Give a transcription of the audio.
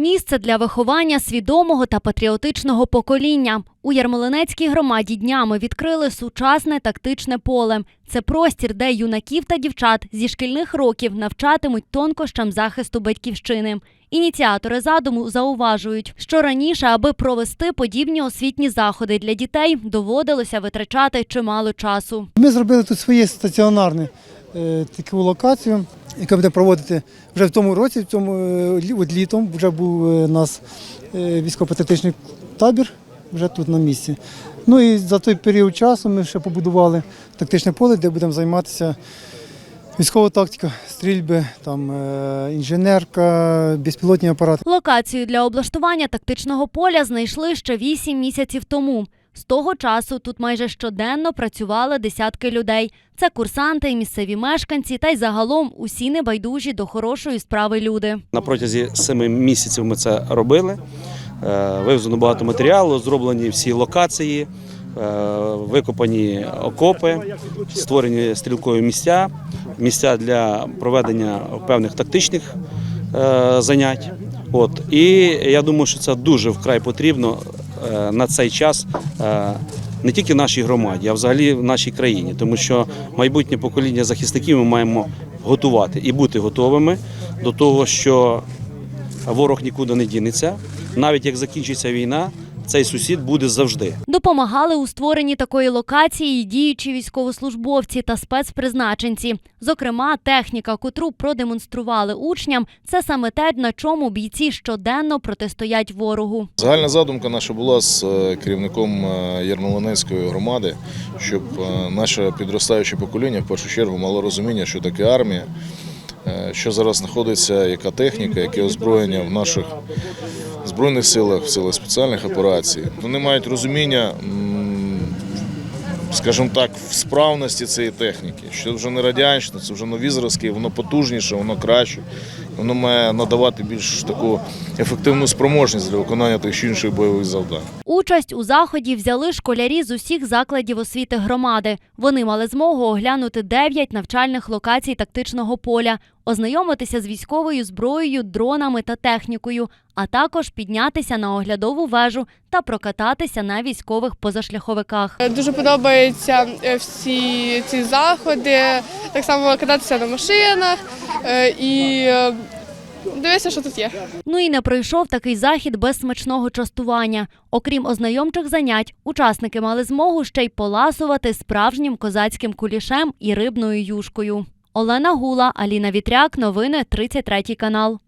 Місце для виховання свідомого та патріотичного покоління. У Ярмолинецькій громаді днями відкрили сучасне тактичне поле. Це простір, де юнаків та дівчат зі шкільних років навчатимуть тонкощам захисту батьківщини. Ініціатори задуму зауважують, що раніше, аби провести подібні освітні заходи для дітей, доводилося витрачати чимало часу. Ми зробили тут своє стаціонарне е, таку локацію, яка буде проводити вже в тому році, в цьому е, от літом вже був е, у нас е, військово-патріотичний табір вже тут на місці. Ну і за той період часу ми ще побудували тактичне поле, де будемо займатися військова тактика, стрільби, там інженерка, безпілотні апарати. Локацію для облаштування тактичного поля знайшли ще вісім місяців тому. З того часу тут майже щоденно працювали десятки людей. Це курсанти, місцеві мешканці та й загалом усі небайдужі до хорошої справи люди. На протязі семи місяців ми це робили. Е, Вивезено багато матеріалу, зроблені всі локації, е, викопані окопи, створені стрілкові місця, місця для проведення певних тактичних е, занять. От. І я думаю, що це дуже вкрай потрібно на цей час. Е, Не тільки нашій громаді, а взагалі в нашій країні, тому що майбутнє покоління захисників ми маємо готувати і бути готовими до того, що ворог нікуди не дінеться. Навіть як закінчиться війна, цей сусід буде завжди. Допомагали у створенні такої локації й діючі військовослужбовці та спецпризначенці. Зокрема, техніка, котру продемонстрували учням, це саме те, на чому бійці щоденно протистоять ворогу. Загальна задумка наша була з е, керівником е, Ярмолинецької громади, щоб е, наше підростаюче покоління в першу чергу мало розуміння, що таке армія, е, що зараз знаходиться, яка техніка, яке озброєння в наших збройних силах, в силах спеціальних операцій. Вони мають розуміння. Скажімо так, в справності цієї техніки, що це вже не радянщина, це вже нові зразки, воно потужніше, воно краще, воно має надавати більш таку ефективну спроможність для виконання тих чи інших бойових завдань. Участь у заході взяли школярі з усіх закладів освіти громади. Вони мали змогу оглянути дев'ять навчальних локацій тактичного поля, ознайомитися з військовою зброєю, дронами та технікою, а також піднятися на оглядову вежу та прокататися на військових позашляховиках. Дуже подобаються е, всі ці заходи, так само кататися на машинах е, і дивися, що тут є. Ну і не пройшов такий захід без смачного частування. Окрім ознайомчих занять, учасники мали змогу ще й поласувати справжнім козацьким кулішем і рибною юшкою. Олена Гула, Аліна Вітряк, новини 33 канал.